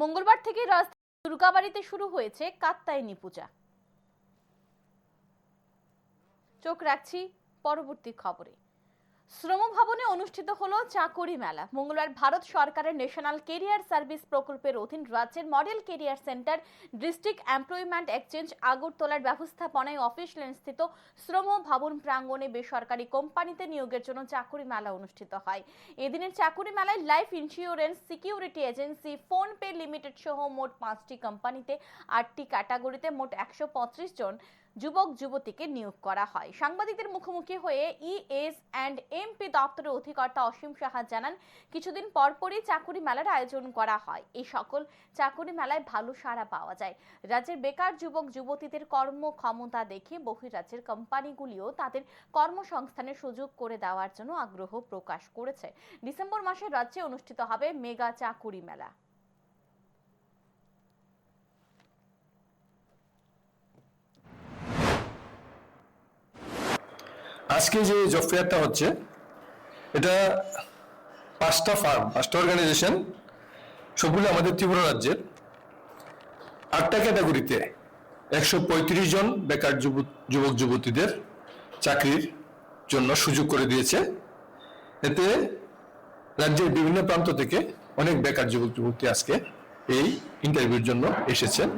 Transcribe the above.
মঙ্গলবার থেকে রাজধানী দুর্গাবাড়িতে শুরু হয়েছে কাত্তায়নী পূজা। চোখ রাখছি পরবর্তী খবরে। শ্রম ভবনে অনুষ্ঠিত হলো চাকরি মেলা। মঙ্গলবার ভারত সরকারের ন্যাশনাল কেরিয়ার সার্ভিস প্রকল্পের অধীন রাজ্যের model career centre district employment exchange আগরতলার ব্যবস্থাপনায় অফিস লেন স্থিত শ্রম ভবন প্রাঙ্গণে বেসরকারি কোম্পানিতে নিয়োগের জন্য চাকরি মেলা অনুষ্ঠিত হয়। এদিনের চাকরি মেলায় life insurance security agency PhonePe limited সহ মোট পাঁচটি কোম্পানিতে আটটি ক্যাটাগরিতে মোট একশো পঁয়ত্রিশ জন যুবক যুবতীকে নিয়োগ করা হয়। সাংবাদিকদের মুখোমুখি হয়ে ইএস অ্যান্ড এমপি দপ্তরের অধিকর্তা অসীম সাহা জানান, কিছুদিন পরপরই চাকুরি মেলার আয়োজন করা হয়। এই সকল চাকুরি মেলায় ভালো সাড়া পাওয়া যায়। রাজ্যের বেকার যুবক যুবতীদের কর্মক্ষমতা দেখে বহিরাজ্যের কোম্পানিগুলিও তাদের কর্মসংস্থানের সুযোগ করে দেওয়ার জন্য আগ্রহ প্রকাশ করেছে। ডিসেম্বর মাসে রাজ্যে অনুষ্ঠিত হবে মেগা চাকুরি মেলা। আজকে যে জব ফেয়ারটা হচ্ছে, এটা পাঁচটা ফার্ম, পাঁচটা অর্গানাইজেশন সবগুলো আমাদের ত্রিপুরা রাজ্যের। আটটা ক্যাটাগরিতে একশো পঁয়ত্রিশ জন বেকার যুবক, যুবতীদের চাকরির জন্য সুযোগ করে দিয়েছে। এতে রাজ্যের বিভিন্ন প্রান্ত থেকে অনেক বেকার যুবক, যুবতী আজকে এই ইন্টারভিউর জন্য এসেছেন।